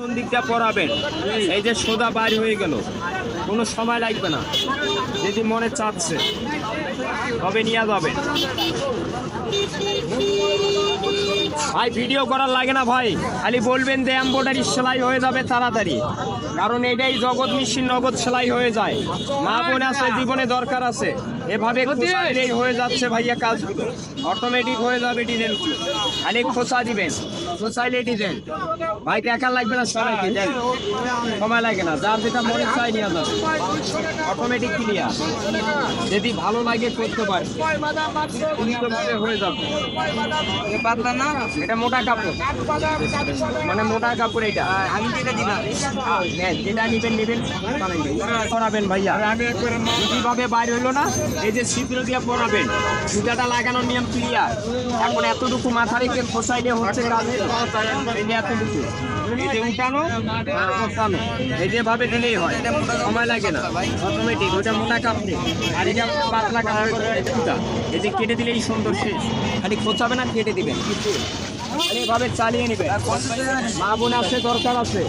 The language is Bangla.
কোন দিকটা পড়াবেন এই যে সোদা বাইর হয়ে গেল। কোনো সময় লাগবে না। যদি মনে চাচ্ছে। তবে নিয়ে যাবেন? ভাই ভিডিও করার লাগে না ভাই। খালি বলবেন যে এম্বোডারি সেলাই হয়ে যাবে তাড়াতাড়ি। কারণ এটাই জগৎ মিশির নগদ সেলাই হয়ে যায়। মা বোন আছে জীবনে দরকার আছে। এভাবে হয়ে যাচ্ছে ভাইয়া কাজগুলো অটোমেটিক হয়ে যাবে ডিজাইনগুলো খালি খোঁচা দিবেন। খোঁচাইলে ডিজাইন ভাই দেখা লাগবে না সবাইকে দেন সময় লাগে না। যার যেটা মনে চাই নিয়ে যাবে। অটোমেটিক ক্লিয়ার যদি ভালো লাগে করতে পারে। হয়ে যাবে। পাতলা না? এটা মোটা কাপড়। মানে মোটা কাপড় এটা। আমি যেটা দিলাম। হ্যাঁ, যেটা নিবেন নিবেন। পরাবেন ভাইয়া কীভাবে বাইরে হইল না? এই যে ছিদ্র দিয়ে পরাবেন। সুতাটা লাগানোর নিয়ম ক্লিয়ার এখন এতটুকু মাথা রেখে ফসাইলে হচ্ছে কাজে। এই যে এতটুকু। এই যে উঠানো আর এই যে দিলেই হয়। সময় লাগে না। অটোমেটিক ওটা মোটা কাপড়ে। আর এটা পাতলা কাপড় এই যে কেটে দিলেই সুন্দর শেষ। খালি খোঁচাবে না কেটে দিবেন। খালি এভাবে চালিয়ে নিবে। মা বোন আছে দরকার আছে।